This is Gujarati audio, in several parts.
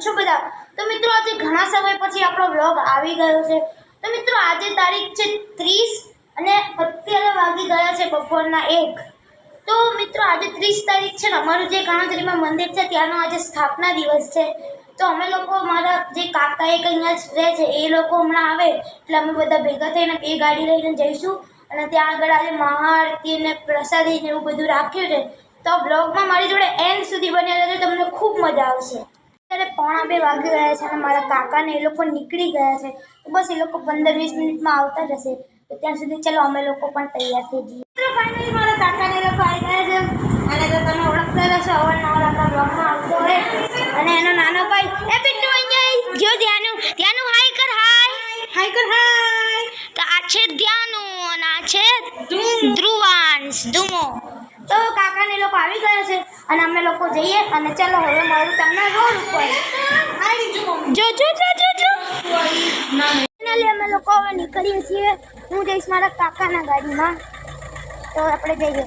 તો મિત્રો, આજે ઘણા સમય પછી આપણો વ્લોગ આવી ગયો છે. તો મિત્રો, આજે તારીખ છે ત્રીસ અને અત્યારે વાગી ગયા છે બપોરના એક. તો મિત્રો, આજે ત્રીસ તારીખ છે ને, અમારું જે ગણતરીમાં મંદિર છે, ત્યાંનો આજે સ્થાપના દિવસ છે. તો અમે લોકો મારા જે કાકા એક અહીંયા રહે છે, એ લોકો હમણાં આવે, એટલે અમે બધા ભેગા થઈને બે ગાડી લઈને જઈશું. અને ત્યાં આગળ આજે મહાઆરતી ને પ્રસાદી ને એવું બધું રાખ્યું છે. તો બ્લોગમાં મારી જોડે એન્ડ સુધી બન્યા રહેજો, તમને ખૂબ મજા આવશે. અત્યારે પોણા બે વાગી ગયા છે અને મારા કાકાને એ લોકો નીકળી ગયા છે. તો બસ એ લોકો પંદર વીસ મિનિટમાં આવતા જ હશે તો ત્યાં સુધી ચલો અમે લોકો પણ તૈયાર થઈ જઈએ. ફાઇનલી મારા કાકાને એ લોકો આવી ગયા છે. અને જો તમે ઓળખતા રહેશો અવારનવાર આપણા બ્લોગમાં આવતો હોય. અને એનો નાનો ભાઈ એ પિન્નુ અહીંયા જો ધ્યાનું ધ્યાનું હાઈ કર હાય. હાઈ કર હાય. તો આ છે ધ્યાનું અને આ છે ધ્રુવાંશ ધુમો. તો કાકાને લોકો આવી ગયા છે અને અમે લોકો જઈએ અને ચાલો હવે મારું તમને રોડ ઉપર. જો જો જો જો જો. ફાઇનલી અમે લોકો હવે નીકળીએ છીએ. હું જઈશ મારા કાકાના ગાડીમાં. તો આપણે જઈએ.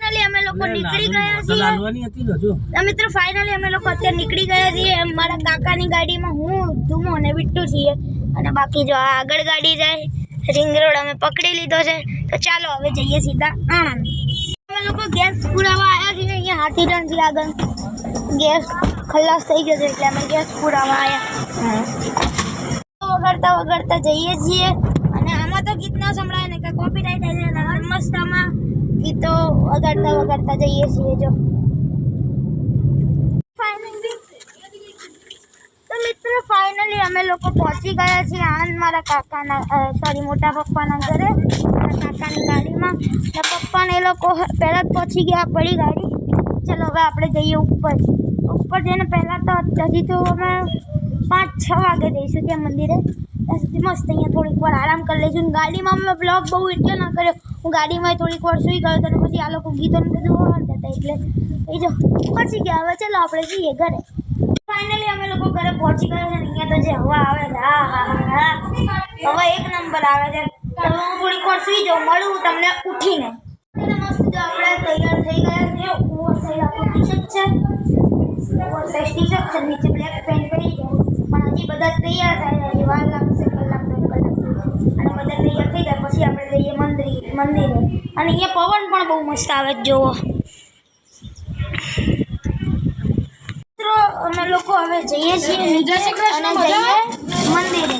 ફાઇનલી અમે લોકો નીકળી ગયા છીએ. મિત્રો ફાઇનલી અમે લોકો અત્યારે નીકળી ગયા છીએ. મારા કાકાની ગાડીમાં હું ધૂમો અને વિટ્ટુ છીએ. અને બાકી જો આ આગળ ગાડી જાય રિંગ રોડ અમે પકડી લીધો છે. તો ચાલો હવે જઈએ સીધા. આણંદ અમે લોકો ગેસ પુરાવા આવ્યા છીએ અહીંયા હાથીડણથી આગળ ગેસ ખલાસ થઈ ગયો છે એટલે અમે ગેસ પુરાવા આવ્યા વગાડતા વગાડતા જઈએ છીએ અને આમાં તો ગીત ના સંભળાય ને કે કોપીરાઇટ આવી જાય અને મસ્ત આમાં ગીતો વગાડતા વગાડતા જઈએ છીએ જો. તો મિત્રો ફાઇનલી અમે લોકો પહોંચી ગયા છીએ આણંદ મારા કાકાના સોરી મોટા પપ્પાના ઘરે. મારા કાકાની ગાડીમાં. ને પપ્પાને એ લોકો પહેલાં જ પહોંચી ગયા પડી ગાડી. ચલો હવે આપણે જઈએ ઉપર. ઉપર જઈને પહેલાં તો હજી તો અમે પાંચ, છ વાગે જઈશું ત્યાં મંદિરે. ત્યાં સુધી મસ્ત અહીંયા થોડીક વાર આરામ કરી લઈશું ને ગાડીમાં અમે બ્લોગ બહુ એટલે ના કર્યો. હું ગાડીમાં થોડીક વાર સૂઈ ગયો હતો અને પછી આ લોકો ગીતોને બધું વગાડતા હતા એટલે. એ જો, પહોંચી ગયા. હવે ચલો આપણે જઈએ ઘરે. ફાઇનલી અમે લોકો ઘરે પહોંચી ગયા છે ને અહીંયા તો જે હવા આવે છે. હા હા હા હા. હવા એક નંબર આવે છે. તો હું થોડીક વાર સૂઈ જાઉં. મળું તમને ઉઠીને. અત્યારે મસ્ત જો આપણે તૈયાર થઈ ગયા છે ઓવર સાઈડ આપણું ટી શર્ટ છે ઓવર સાઈડ ટી શર્ટ છે નીચે બ્લેક પેન્ટ પહેરી છે પણ હજી બધા તૈયાર થાય હજી વાર લાગશે કલાક દોઢ કલાક અને બધા તૈયાર થઈ જાય પછી આપણે જઈએ મંદિર મંદિરે અને અહીંયા પવન પણ બહુ મસ્ત આવે છે જોવો મિત્રો અમે લોકો હવે જઈએ છીએ નીચે અને જઈએ મંદિરે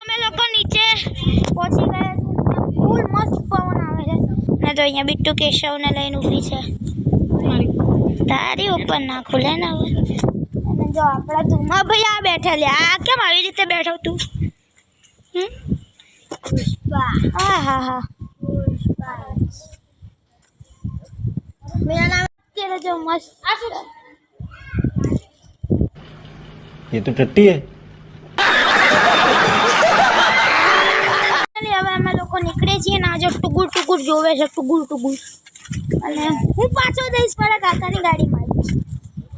અમે લોકો નીચે પહોંચી ગયા છીએ ફૂલ મસ્ત પવન આવે છે અને તો અહીંયા બિટ્ટુ કેશવને લઈને ઊભી છે તારી ઉપર ના ખુલે ને હવે અને જો આપણા ધુમા ભાઈ આ બેઠા લે આ કેમ આવી રીતે બેઠો તું હમ? હા હા હા મેરા નામ અત્યારે જો મસ્ત ये तो टट्टी है અને હવે અમે લોકો નીકળે છે ને, આજે ટુગુર ટુગુર જોવે છે, ટુગુર ટુગુર. અને હું પાછો જઈશ મારા કાકાની ગાડીમાં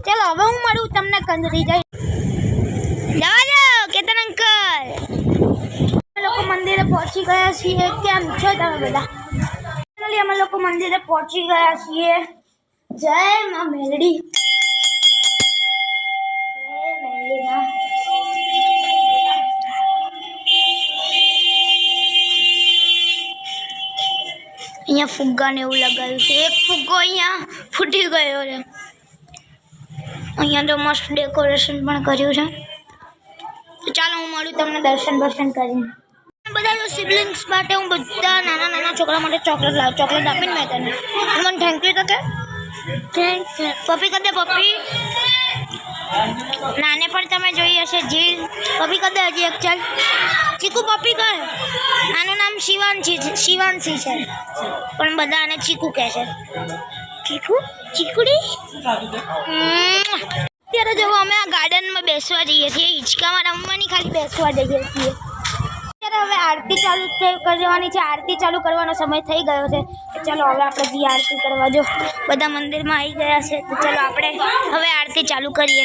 ચાલો, હવે હું મળું તમને કંદરી જઈ. જવા દો કેતન અંકલ. લોકો મંદિરે પહોંચી ગયા છીએ. કેમ છો તમે બધા? અમે લોકો મંદિરે પહોંચી ગયા છીએ. જય મા મેલડી. અહીંયા ફુગ્ગાને એવું લગાવ્યું છે. એક ફુગ્ગો અહીંયા ફૂટી ગયો છે. અહીંયા તો મસ્ત ડેકોરેશન પણ કર્યું છે. તો ચાલો હું મળું તમને દર્શન દર્શન કરીને. બધા સિબ્લિંગ્સ માટે હું બધા નાના નાના છોકરા માટે ચોકલેટ લાવ ચોકલેટ આપીને મેં તને. મને થેન્ક યુ તો કે. થેન્ક પપ્પી કદે પપ્પી. નાને પણ તમે જોઈ હશે, જીલ. પપ્પી કદે હજી એક ચાલ. ચીકુ પપ્પી કહે આનું નામ શિવાંશી છે શિવાંશી છે. પણ બધા આને ચીકુ કહે છે. ચીકુ? ચીકુડી. અત્યારે જો અમે આ ગાર્ડનમાં બેસવા જઈએ છીએ. હિંચકામાં રમવાની ખાલી બેસવા જઈએ છીએ. અત્યારે હવે આરતી ચાલુ કરવાની છે. આરતી ચાલુ કરવાનો સમય થઈ ગયો છે. ચાલો હવે આપણે જઈએ આરતી કરવા. જો બધા મંદિરમાં આવી ગયા છે. ચલો આપણે હવે આરતી ચાલુ કરીએ.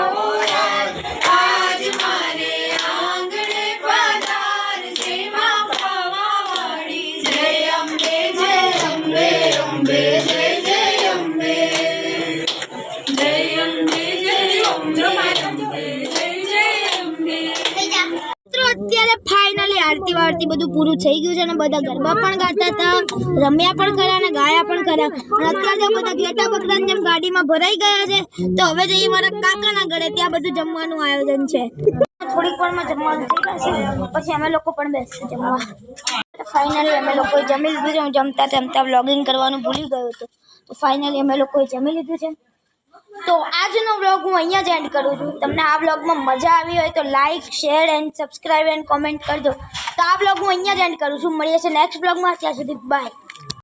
આરતી વારતી બધું પૂરું થઈ ગયું છે અને બધા ગરબા પણ ગાતા હતા, રમ્યા પણ ખરા અને ગાયા પણ ખરા. અને અત્યારે બધા ઘેટા બકરાની જેમ ગાડીમાં ભરાઈ ગયા છે, તો હવે જઈએ મારા કાકાના ઘરે ત્યાં બધું જમવાનું આયોજન છે. થોડીક વારમાં જમવાનું થઈ જશે, પછી અમે લોકો પણ બેસી જમવા. ફાઇનલી અમે લોકોએ જમી લીધું છે, હું જમતા જમતા વ્લોગિંગ કરવાનું ભૂલી ગયો હતો. તો ફાઇનલી અમે લોકોએ જમી લીધું છે. તો આજનો વ્લોગ હું અહીંયા જ એન્ડ કરું છું. તમને આ વ્લોગમાં મજા આવી હોય તો like share and subscribe and comment કરજો. તો આ વ્લોગ હું અહીંયા જ એન્ડ કરું છું. મળીએ છીએ નેક્સ્ટ વ્લોગમાં ત્યાં સુધી બાય